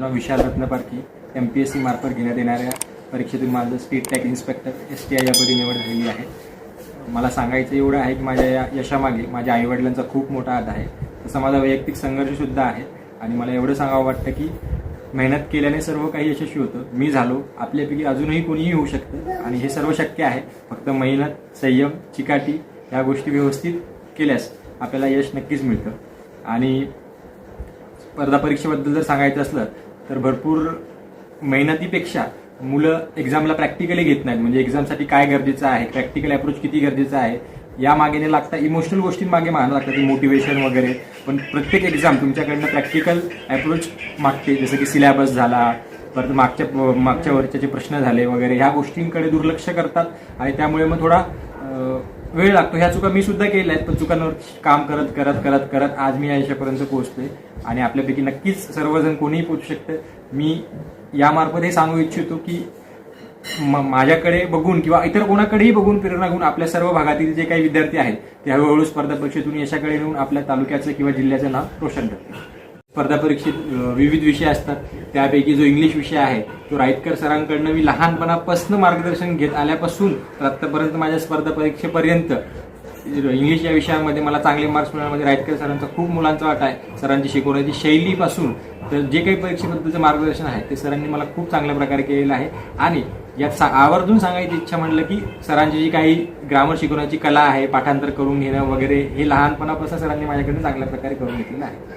नाव Vishal Ratnaparkhi M P S C मार्फत घेण्यात येणाऱ्या परीक्षेतून माझं state tax inspector S T I यापदी निवड झालेली आहे. मला सांगायचं एवढं आहे की माझ्या या यशामागे माझ्या आईवडिलांचा खूप मोठा हात आहे. तसा माझा वैयक्तिक संघर्षसुद्धा आहे. आणि मला एवढं सांगावं वाटतं की मेहनत केल्याने सर्व काही यशस्वी होतं. मी झालो. आपल्यापैकी अजूनही कोणीही होऊ शकतं. आणि हे सर्व शक्य आहे. फक्त मेहनत संयम चिकाटी या गोष्टी व्यवस्थित केल्यास आपल्याला यश नक्कीच मिळतं. आणि स्पर्धा परीक्षेबद्दल जर सांगायचं असलं तर भरपूर मेहनतीपेक्षा मुलं एक्झामला प्रॅक्टिकली घेत नाहीत. म्हणजे एक्झामसाठी काय गरजेचं आहे प्रॅक्टिकल अप्रोच किती गरजेचं आहे या मागे न लागता इमोशनल गोष्टींमागे मागं लागतं की मोटिवेशन वगैरे. पण प्रत्येक एक्झाम तुमच्याकडनं प्रॅक्टिकल अप्रोच मागते. जसं की सिलेबस झाला परत मागच्या मागच्या वर्षाचे प्रश्न झाले वगैरे. ह्या गोष्टींकडे दुर्लक्ष करतात आणि त्यामुळे मग थोडा वेळ लागतो. ह्या चुका मी सुद्धा केल्या आहेत पण चुकांवर काम करत करत करत करत आज मी या पोहोचतोय. आणि आपल्यापैकी नक्कीच सर्वजण कोणीही पोहोचू शकतं. मी यामार्फत हे सांगू इच्छितो की म- माझ्याकडे बघून किंवा इतर कोणाकडेही बघून प्रेरणा घेऊन आपल्या सर्व भागातील जे काही विद्यार्थी आहेत ते हळूहळू स्पर्धा परीक्षेतून यशाकडे येऊन आपल्या तालुक्याचं किंवा जिल्ह्याचं नाव रोशन करतील. स्पर्धा परीक्षेत विविध विषय असतात. त्यापैकी जो इंग्लिश विषय आहे तो राईतकर सरांकडनं मी लहानपणापासून मार्गदर्शन घेत आल्यापासून तर आत्तापर्यंत माझ्या स्पर्धा परीक्षेपर्यंत इंग्लिश या विषयामध्ये मला चांगले मार्क्स मिळण्यामध्ये म्हणजे राईतकर सरांचा खूप मुलांचा वाटा आहे. सरांची शिकवण्याची शैलीपासून तर जे काही परीक्षेबद्दलचं मार्गदर्शन आहे ते सरांनी मला खूप चांगल्या प्रकारे केलेलं आहे. आणि यात सा आवर्जून सांगायची इच्छा म्हटलं की सरांची जी काही ग्रामर शिकवण्याची कला आहे पाठांतर करून घेणं वगैरे हे लहानपणापासून सरांनी माझ्याकडे चांगल्या प्रकारे करून घेतलेलं आहे.